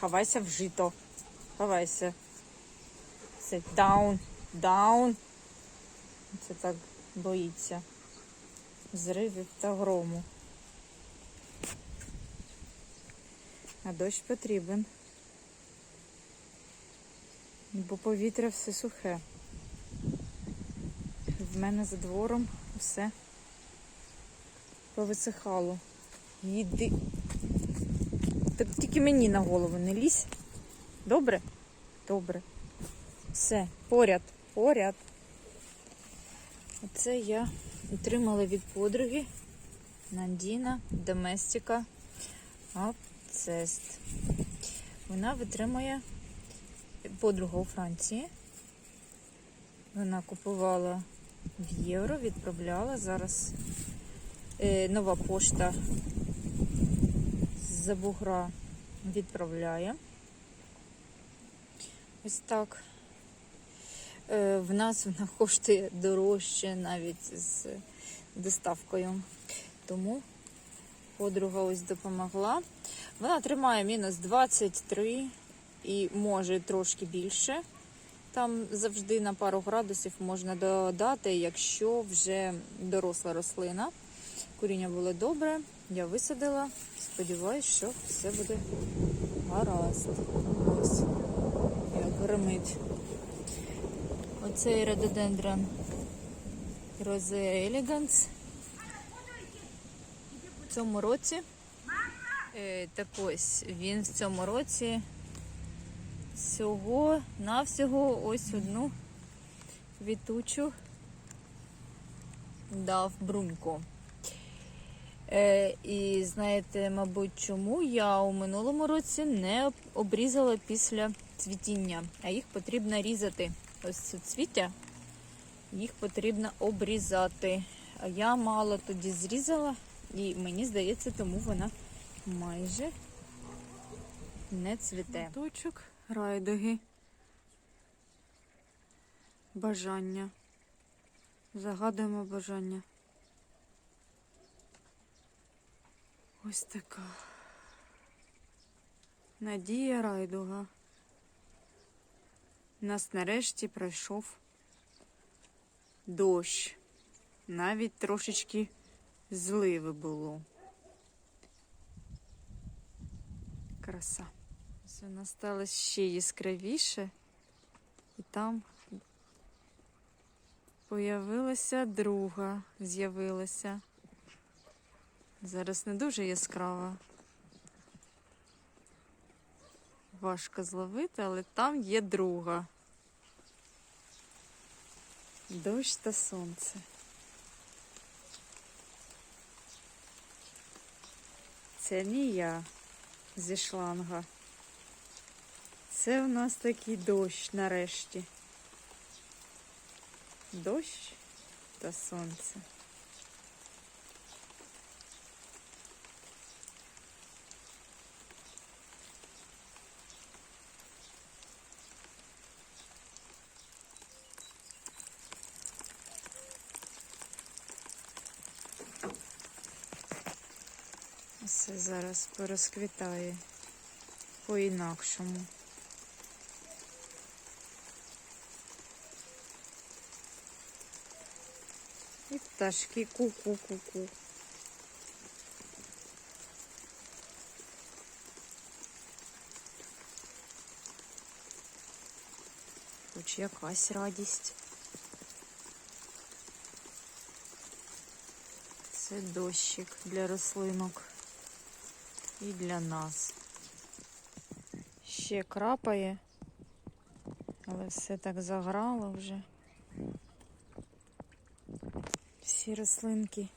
Хавайся в жито. Хавайся. Sit down, down. Це так боїться. Зривів та грому. А дощ потрібен. Бо повітря все сухе. В мене за двором все повисихало. Їди. Так тільки мені на голову не лізь. Добре? Добре. Все, поряд, поряд. Оце я отримала від подруги Нандіна Доместика Абцест. Вона витримує подруга у Франції. Вона купувала в євро, відправляла. Зараз е, нова пошта з бугра відправляє. Ось так. Е, в нас вона коштує дорожче навіть з доставкою. Тому подруга ось допомогла. Вона тримає мінус 23 і може трошки більше. Там завжди на пару градусів можна додати, якщо вже доросла рослина. Коріння було добре, я висадила. Сподіваюсь, що все буде гаразд. Ось як гримить. Оцей рододендрон Rose Elegance. В цьому році. Е, так ось він в цьому році всього навсього ось одну квітучу дав бруньку. Е, і знаєте, мабуть, чому я у минулому році не обрізала після цвітіння, а їх потрібно різати. Ось це цвіття, їх потрібно обрізати. А я мало тоді зрізала, і мені здається, тому вона майже не цвіте. Точок, райдуги. Бажання. Загадуємо бажання. Ось така. Надія райдуга. Нас нарешті пройшов дощ. Навіть трошечки зливи було. Краса. Ось Вона стала ще яскравіше, і там появилася друга, з'явилася. Зараз не дуже яскрава. Важко зловити, але там є друга. Дощ та сонце. Це не я зі шланга. Це у нас такий дощ нарешті. Дощ та сонце. Все зараз порозквітає по-інакшому. І пташки ку-ку-ку-ку. Хоч якась радість. Це дощик для рослинок і для нас. Ще крапає, але все так заграло вже. Всі рослинки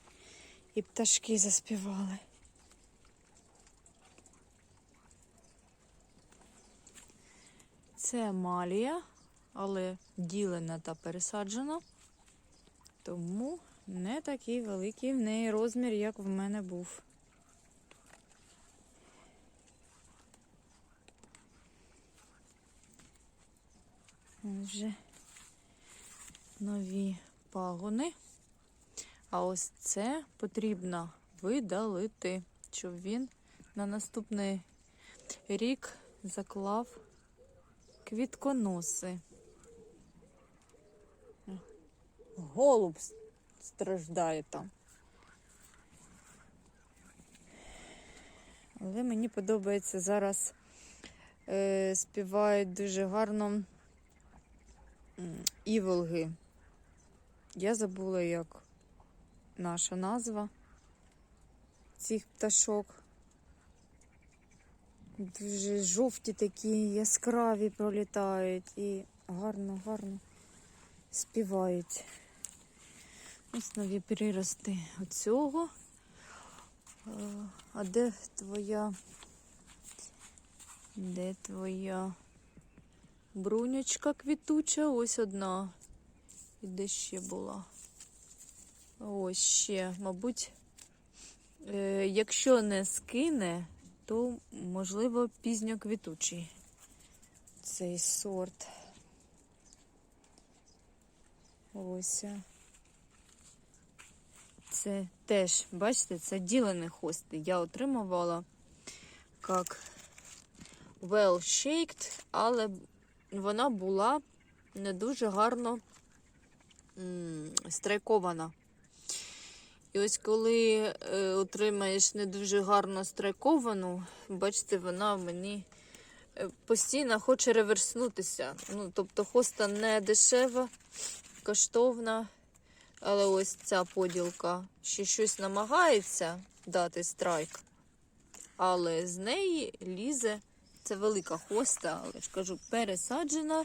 і пташки заспівали. Це амалія, але ділена та пересаджена, тому не такий великий в неї розмір, як в мене був. Вже нові пагони. А ось це потрібно видалити, щоб він на наступний рік заклав квітконоси. Голуб страждає там. Але мені подобається зараз е, співають дуже гарно м, іволги. Я забула, як наша назва цих пташок. Дуже жовті такі, яскраві пролітають і гарно, гарно співають. Ось нові прирости оцього. Е, А де твоя? Де твоя брунячка квітуча? Ось одна. І де ще була? Ось ще, мабуть, е, якщо не скине, то можливо пізньоквітучий цей сорт. Ось. Це теж, бачите, це ділені хости. Я отримувала як well shaked, але вона була не дуже гарно страйкована. І ось коли е, отримаєш не дуже гарно страйковану, бачите, вона мені е, постійно хоче реверснутися. Ну, тобто хоста не дешева, коштовна. Але ось ця поділка ще щось намагається дати страйк. Але з неї лізе, це велика хоста, але ж кажу, пересаджена.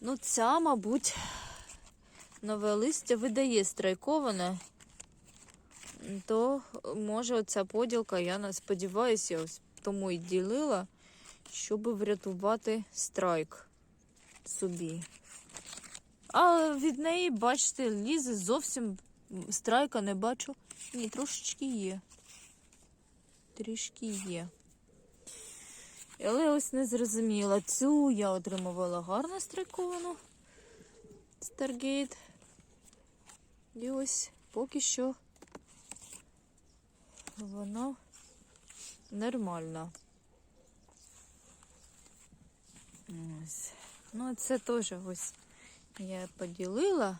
Ну, ця, мабуть, нове листя видає страйковане. То може оця поділка, я сподіваюся, ось тому і ділила, щоб врятувати страйк собі. А від неї, бачите, лізе зовсім страйка не бачу. Ні, трошечки є. Трішки є. Але ось не зрозуміла. Цю я отримувала гарно страйковану Старгейт. І ось поки що вона нормальна. Ось. Ну, це теж ось я поділила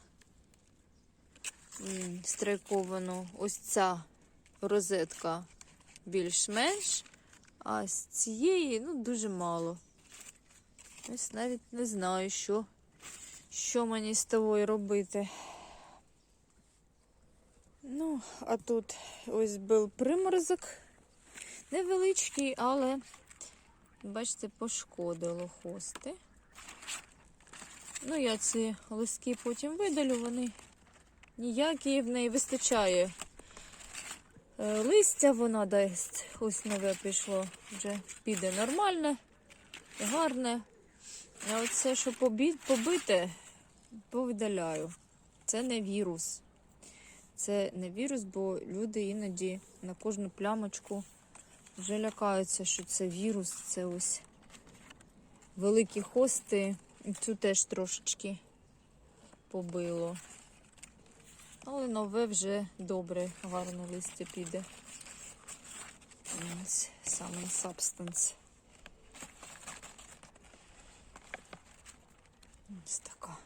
м, страйковану. Ось ця розетка більш-менш, а з цієї ну, дуже мало. Ось навіть не знаю, що, що мені з тобою робити. Ну, а тут ось був приморозок. Невеличкий, але, бачите, пошкодило хости. Ну, я ці листки потім видалю, вони ніякі в неї вистачає листя, вона дасть ось нове пішло, вже піде нормальне, гарне. А оце, що побите, повидаляю. Це не вірус. Це не вірус, бо люди іноді на кожну плямочку вже лякаються, що це вірус, це ось великі хости. Цю теж трошечки побило. Але нове вже добре, гарне листя піде. Ось саме substance. Ось така.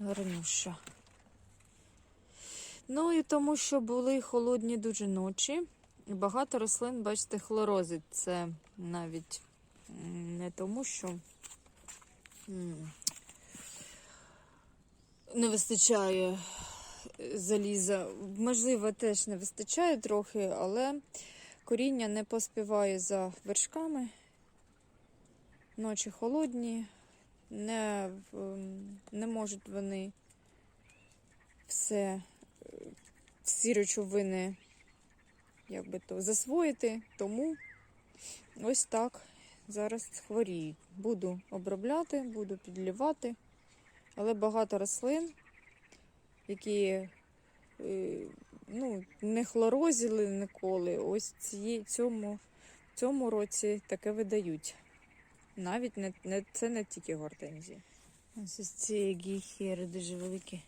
Гарнюща. Ну і тому, що були холодні дуже ночі. І багато рослин, бачите, хлорозить. Це навіть не тому, що не вистачає заліза. Можливо, теж не вистачає трохи, але коріння не поспіває за вершками. Ночі холодні, не, не можуть вони все, е, всі речовини як то, засвоїти, тому ось так зараз хворіють. Буду обробляти, буду підлівати, але багато рослин, які е, ну, не хлорозили ніколи, ось ці, цьому, цьому році таке видають. Навіть не, не, це не тільки гортензії. Ось із цієї гіхери дуже велике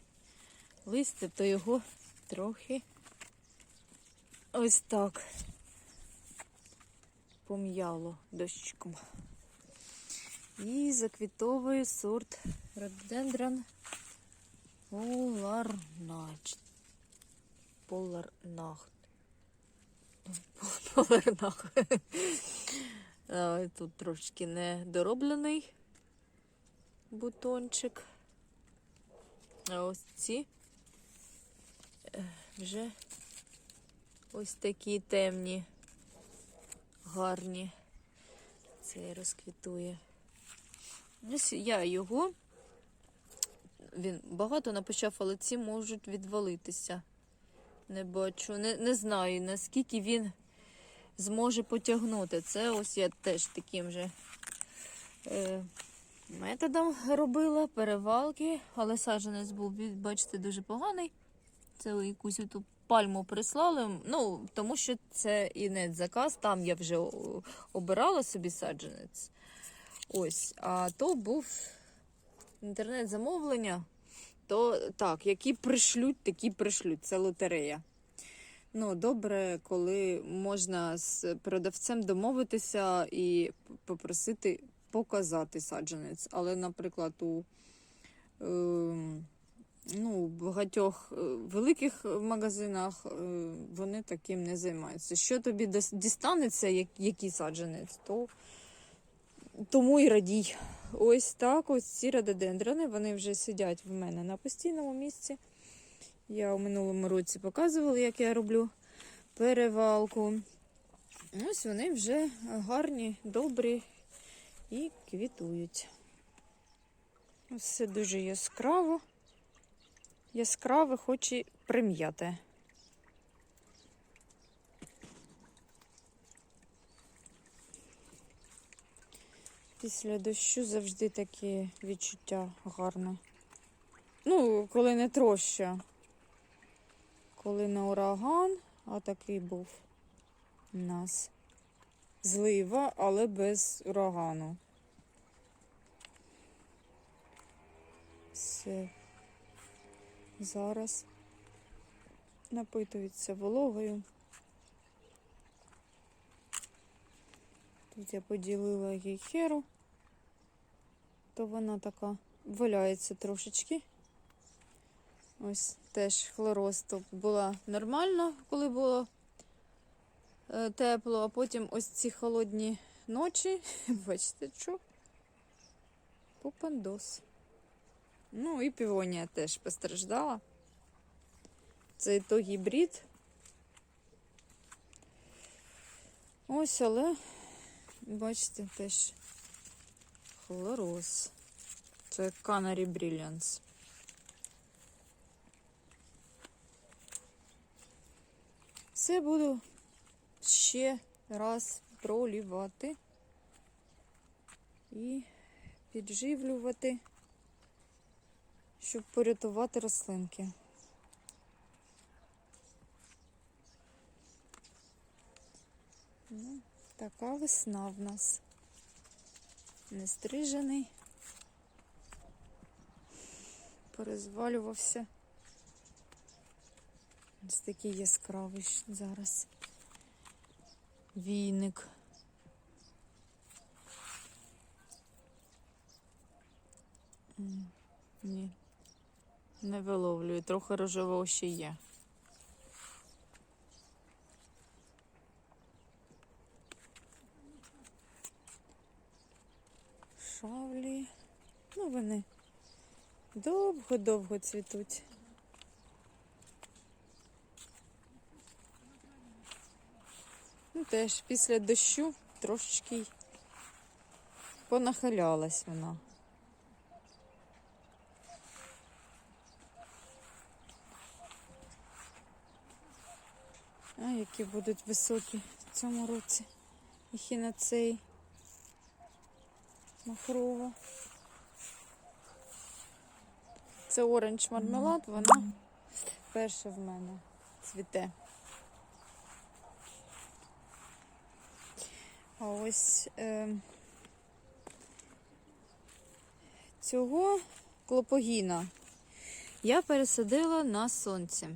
листя, то його трохи ось так пом'яло дощиком. І заквітовує сорт рододендрон Поларнач. Поларнах. Поларнах. Тут трошки недороблений бутончик. А ось ці е, вже ось такі темні, гарні. Цей розквітує. Ось я його. Він багато напочав, але ці можуть відвалитися. Не бачу, не, не знаю, наскільки він зможе потягнути. Це ось я теж таким же е, методом робила перевалки, але саджанець був, бачите, дуже поганий. Це якусь ту пальму прислали. Ну, тому що це і не заказ, там я вже обирала собі саджанець. Ось, а то був інтернет-замовлення, то так, які пришлють, такі пришлють. Це лотерея. Ну, добре, коли можна з продавцем домовитися і попросити показати саджанець. Але, наприклад, у е, ну, багатьох великих магазинах е, вони таким не займаються. Що тобі дістанеться, як, який саджанець, то тому і радій. Ось так, ось ці рододендрони, вони вже сидять в мене на постійному місці. Я у минулому році показувала, як я роблю перевалку. Ось вони вже гарні, добрі і квітують. Все дуже яскраво. Яскраве, хоч і прим'яте. Після дощу завжди таке відчуття гарне. Ну, коли не троща. Коли не ураган, а такий був у нас. Злива, але без урагану. Все. Зараз напитується вологою. Тут я поділила їй херу, то вона така валяється трошечки. Ось теж хлоросту була нормально, коли було е, тепло, а потім ось ці холодні ночі, бачите, що? Попандос. Ну і півонія теж постраждала. Це то гібрид. Ось, але, бачите, теж хлороз. Це Canary Brilliance. Все буду ще раз пролівати і підживлювати, щоб порятувати рослинки. Ну, така весна в нас. Нестрижений. Порозвалювався. Ось такий яскравий зараз. Війник. Ні. Не виловлюю, трохи рожевого ще є. Шавлі. Ну, вони довго-довго цвітуть. Ну, теж після дощу трошечки понахилялась вона. А які будуть високі в цьому році. І хінацей махрова. Це оранж мармелад, вона перша в мене цвіте. А ось е, цього клопогіна я пересадила на сонце.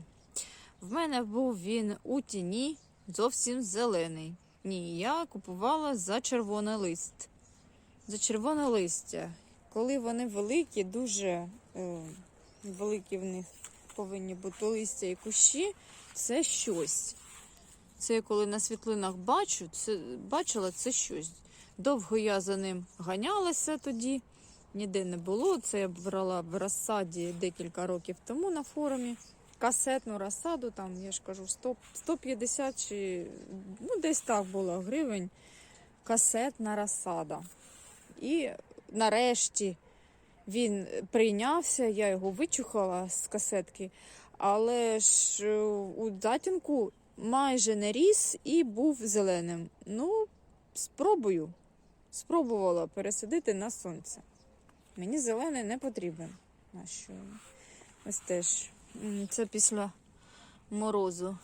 В мене був він у тіні, зовсім зелений. Ні, я купувала за червоний лист. За червоне листя. Коли вони великі, дуже е, великі в них повинні бути листя і кущі, це щось. Це я коли на світлинах бачу, це, бачила, це щось. Довго я за ним ганялася тоді, ніде не було. Це я брала в розсаді декілька років тому на форумі. Касетну розсаду, там, я ж кажу, 100, 150 чи ну, десь так було гривень. Касетна розсада. І нарешті він прийнявся, я його вичухала з касетки, але ж е, у затінку майже не ріс і був зеленим. Ну, спробую. Спробувала пересадити на сонце. Мені зелений не потрібен. Ось теж. Це після морозу.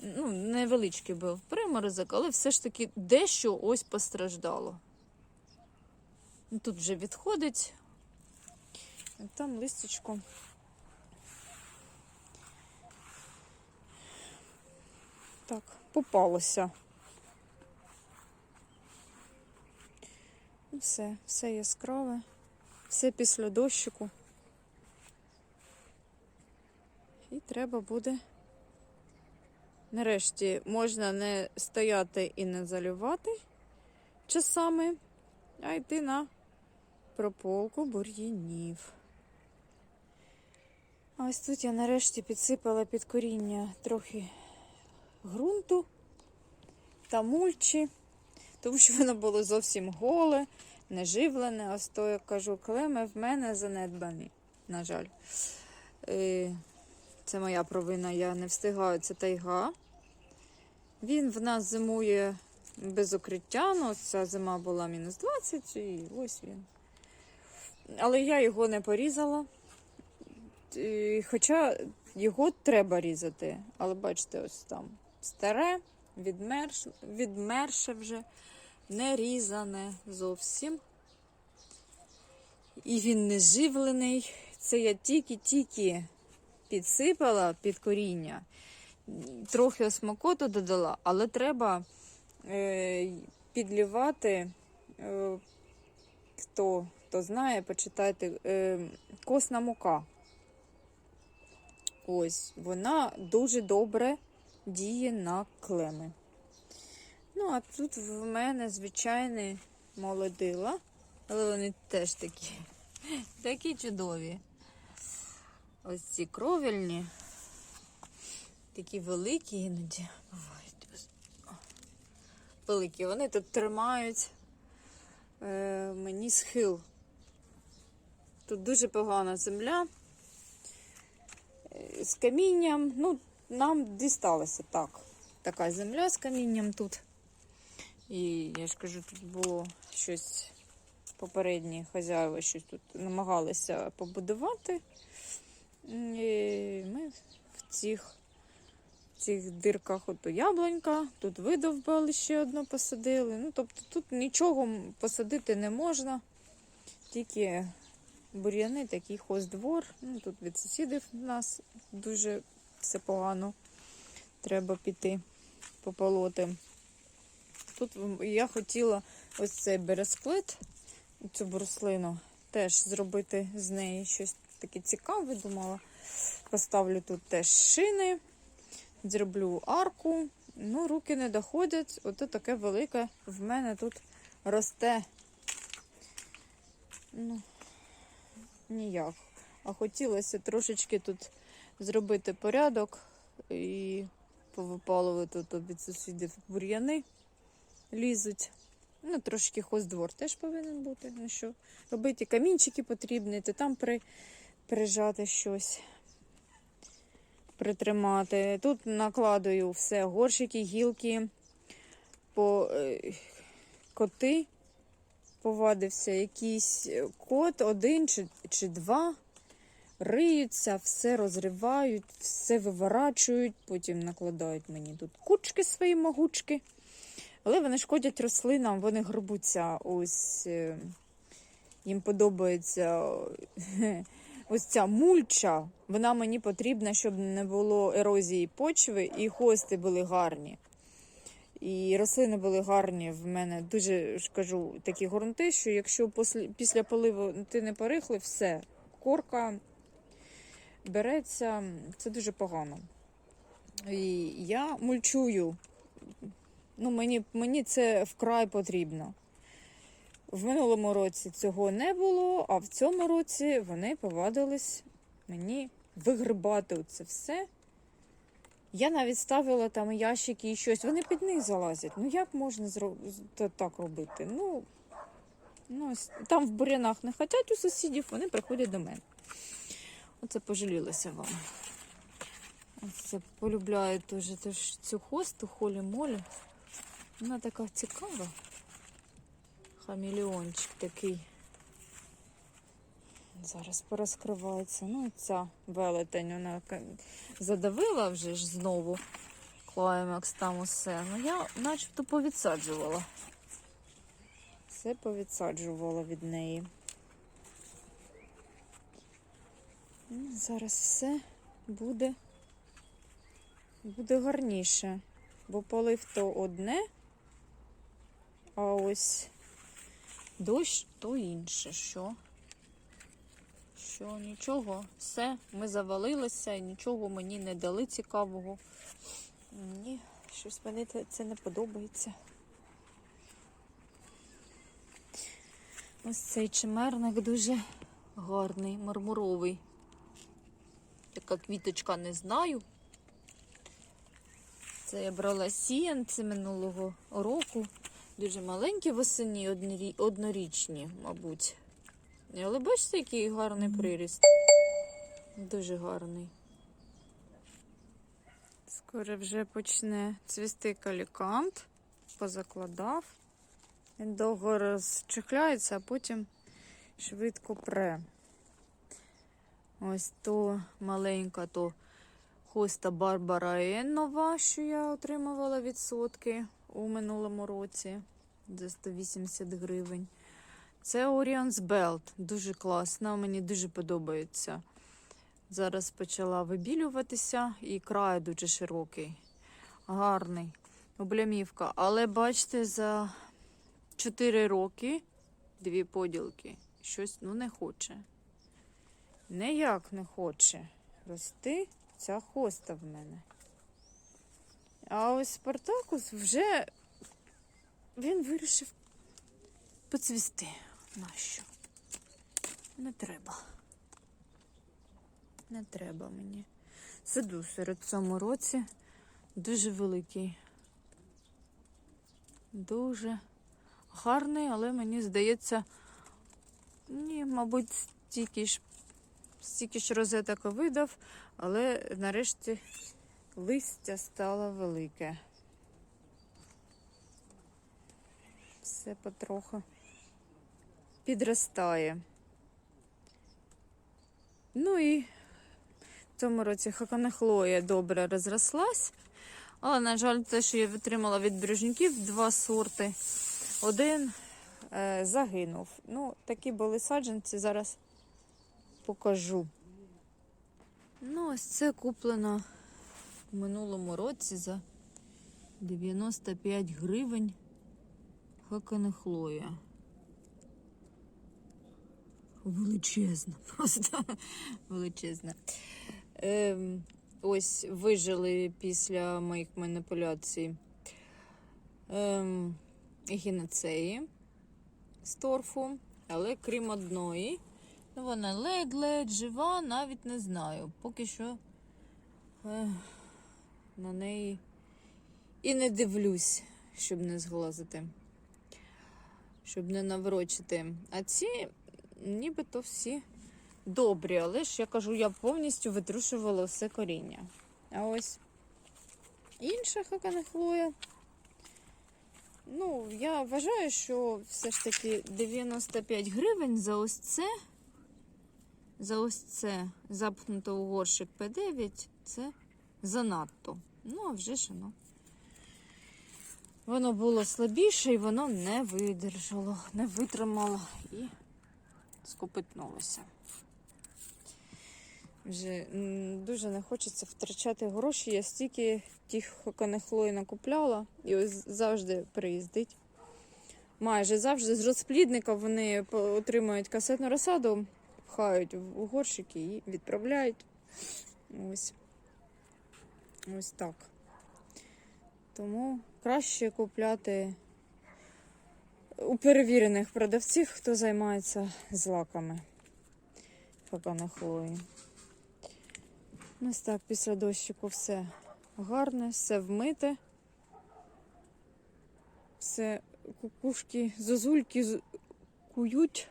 Ну, невеличкий був приморозок, але все ж таки дещо ось постраждало. Тут вже відходить. Там листочко. Так, попалося. Ну, Все, все яскраве, все після дощику. І треба буде. Нарешті можна не стояти і не залювати часами, а йти на прополку бур'янів. А ось тут я нарешті підсипала під коріння трохи ґрунту та мульчі, тому що воно було зовсім голе, неживлене. Ось то, як кажу, клеми в мене занедбані, на жаль. Е, Це моя провина, я не встигаю, це тайга. Він в нас зимує без укриття. Ну, ця зима була мінус 20, і ось він. Але я його не порізала. Хоча його треба різати. Але бачите, ось там старе, відмерш, відмерше вже, не різане зовсім. І він не живлений. Це я тільки-тільки підсипала під коріння. Трохи осмокоту додала, але треба е, підлівати, е, хто, хто знає, почитайте, е, косна мука. Ось, вона дуже добре діє на клеми. Ну, а тут в мене звичайний молодила, але вони теж такі, такі чудові. Ось ці кровельні, такі великі іноді бувають. Великі. Вони тут тримають е, мені схил. Тут дуже погана земля. Е, З камінням, ну, нам дісталося так. Така земля з камінням тут. І я ж кажу, тут було щось попередні хазяїви щось тут намагалися побудувати. І ми в цих, в цих дирках ото яблунька, тут видовбали ще одну посадили. Ну, тобто тут нічого посадити не можна, тільки бур'яни, такий хоздвор. Ну, тут від сусідів нас дуже все погано. Треба піти пополоти. Тут я хотіла ось цей бересклет, цю бруслину, теж зробити з неї щось таке цікаве. Думала, поставлю тут теж шини, зроблю арку. Ну, руки не доходять. Ото таке велике в мене тут росте. Ну, ніяк. А хотілося трошечки тут зробити порядок і повипалувати тут від сусідів бур'яни лізуть. Ну, трошки хоздвор теж повинен бути. Ну що, робити камінчики потрібні, то там при, прижати щось, притримати. Тут накладаю все, горщики, гілки, по, е, коти повадився, якийсь кот, один чи, чи два. Риються, все розривають, все виворачують, потім накладають мені тут кучки свої могучки. Але вони шкодять рослинам, вони грибуться. Ось е, їм подобається е, ось ця мульча. Вона мені потрібна, щоб не було ерозії почви і хости були гарні. І рослини були гарні. В мене дуже ж кажу такі грунти, що якщо після, поливу ти не порихли, все, корка береться, це дуже погано. І я мульчую. Ну, мені, мені це вкрай потрібно. В минулому році цього не було, а в цьому році вони повадились мені вигрибати це все. Я навіть ставила там ящики і щось. Вони під них залазять. Ну як можна так робити? Ну, ну там в бурянах не хочуть у сусідів, вони приходять до мене. Оце пожалілася вам. Оце полюбляю теж цю хосту холі молі. Вона така цікава. Хаміліончик такий. Зараз порозкривається. Ну, ця велетень, вона задавила вже ж знову клаймакс там усе. Ну я начебто повідсаджувала. Все повідсаджувала від неї. Ну, Зараз все буде, буде гарніше. Бо полив то одне, а ось дощ то інше. Що? Що нічого, все, ми завалилися, і нічого мені не дали цікавого. Ні, щось мені це- не подобається. Ось цей чимерник дуже гарний, мармуровий. Яка квіточка не знаю. Це я брала сіянці минулого року. Дуже маленькі восені, однорічні, мабуть. Але бачите, який гарний приріст. Дуже гарний. Скоро вже почне цвісти калікант. Позакладав. Він довго розчехляється, а потім швидко пре. Ось то маленька, то хоста Барбара Еннова, що я отримувала відсотки у минулому році за 180 гривень. Це Orion's Belt. Дуже класна, мені дуже подобається. Зараз почала вибілюватися і край дуже широкий, гарний. Облямівка. Але бачите, за 4 роки дві поділки. Щось ну не хоче. Ніяк не хоче рости ця хоста в мене. А ось Спартакус вже він вирішив поцвісти. Нащо? Не треба. Не треба мені. Сиду серед цьому році дуже великий. Дуже гарний, але мені здається, ні, мабуть, стільки ж, стільки ж розеток видав, але нарешті листя стало велике. Все потроху підростає. Ну і в цьому році хаканехлоя добре розрослась. Але, на жаль, те, що я отримала від бережників, два сорти. Один е, загинув. Ну, такі були саджанці, зараз покажу. Ну, ось це куплено в минулому році за 95 гривень хаканехлоя. Величезна, просто величезна. Ем, ось вижили після моїх маніпуляцій ем, гінецеї з торфу, але крім одної, ну, вона ледь-ледь жива, навіть не знаю. Поки що е, на неї і не дивлюсь, щоб не зглазити, щоб не наврочити. А ці нібито всі добрі, але ж я кажу, я повністю витрушувала все коріння. А ось інша хаканехлоя. Ну, я вважаю, що все ж таки 95 гривень за ось це. За ось це запхнуто у горщик П9, це занадто. Ну, а вже ж воно. Воно було слабіше і воно не видержало, не витримало і скопитнулося. Вже дуже не хочеться втрачати гроші. Я стільки тих канехлої накупляла і ось завжди приїздить. Майже завжди з розплідника вони отримують касетну розсаду, пхають в горщики і відправляють. Ось. Ось так. Тому краще купляти у перевірених продавців, хто займається злаками канахлої. Ось так, після дощику все гарне, все вмите. Все кукушки, зозульки кують.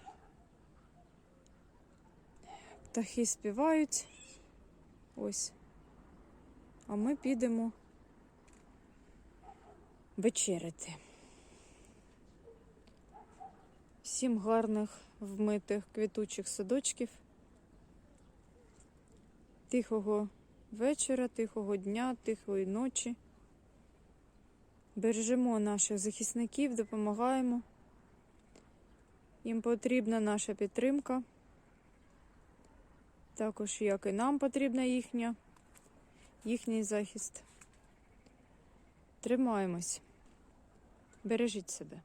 Птахи співають. Ось. А ми підемо вечеряти. Всім гарних вмитих квітучих садочків. Тихого вечора, тихого дня, тихої ночі. Бережемо наших захисників, допомагаємо. Їм потрібна наша підтримка. Також як і нам потрібна їхня, їхній захист. Тримаємось. Бережіть себе.